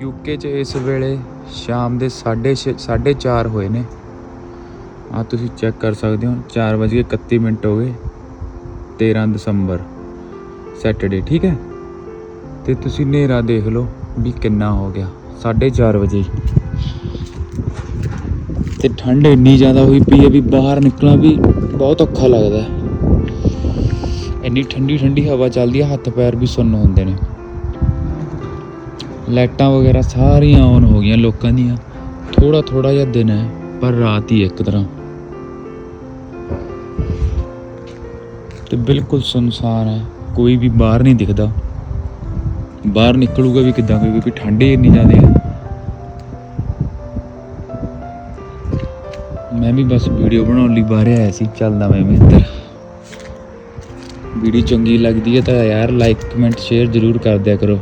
UK 'ਚ ਇਸ ਵੇਲੇ ਸ਼ਾਮ ਦੇ 4:30 4 ਹੋਏ ਨੇ। ਆ ਤੁਸੀਂ ਚੈੱਕ ਕਰ ਸਕਦੇ ਹੋ 4:31 ਮਿੰਟ ਹੋ ਗਏ 13 ਦਸੰਬਰ ਸੈਟਰਡੇ ਠੀਕ ਹੈ? ਤੇ ਤੁਸੀਂ ਹਨੇਰਾ ਦੇਖ ਲਓ ਵੀ ਕਿੰਨਾ ਹੋ ਗਿਆ 4:30 ਵਜੇ। ਹੀ। ਤੇ ਠੰਡ ਇੰਨੀ ਜ਼ਿਆਦਾ ਹੋਈ ਪਈ ਹੈ ਵੀ ਬਾਹਰ ਨਿਕਲਣਾ ਵੀ ਬਹੁਤ ਔਖਾ ਲੱਗਦਾ ਹੈ। ਇੰਨੀ ਠੰਡੀ ਠੰਡੀ ਹਵਾ ਚੱਲਦੀ ਹੈ ਹੱਥ ਪੈਰ ਵੀ ਸੁੰਨ ਹੁੰਦੇ ਨੇ। ਲਾਈਟਾਂ ਵਗੈਰਾ ਸਾਰੀਆਂ ਔਨ ਹੋ ਗਈਆਂ ਲੋਕਾਂ ਦੀਆਂ। ਥੋੜਾ ਥੋੜਾ ਜਿਹਾ ਦਿਨ ਹੈ, ਪਰ ਰਾਤ ਹੀ ਇੱਕ ਤਰ੍ਹਾਂ। ਤੇ ਬਿਲਕੁਲ ਸੁਨਸਾਨ ਹੈ, ਕੋਈ ਵੀ ਬਾਹਰ ਨਹੀਂ ਦਿਖਦਾ। ਬਾਹਰ ਨਿਕਲੂਗਾ ਵੀ ਕਿੱਦਾਂ, ਕਿਉਂਕਿ ਠੰਡੇ ਹੀ ਇੰਨੀ ਜ਼ਿਆਦਾ ਹੈ। ਮੈਂ ਵੀ ਬਸ ਵੀਡੀਓ ਬਣਾਉਣ ਲਈ ਬਾਹਰ ਆਇਆ ਸੀ, ਚੱਲਦਾ ਮੈਂ ਵੀ ਵੀਡੀਓ ਚੰਗੀ ਲੱਗਦੀ ਹੈ ਤਾਂ ਯਾਰ ਲਾਈਕ ਕਮੈਂਟ ਸ਼ੇਅਰ ਜ਼ਰੂਰ ਕਰ ਦਿਆ ਕਰੋ।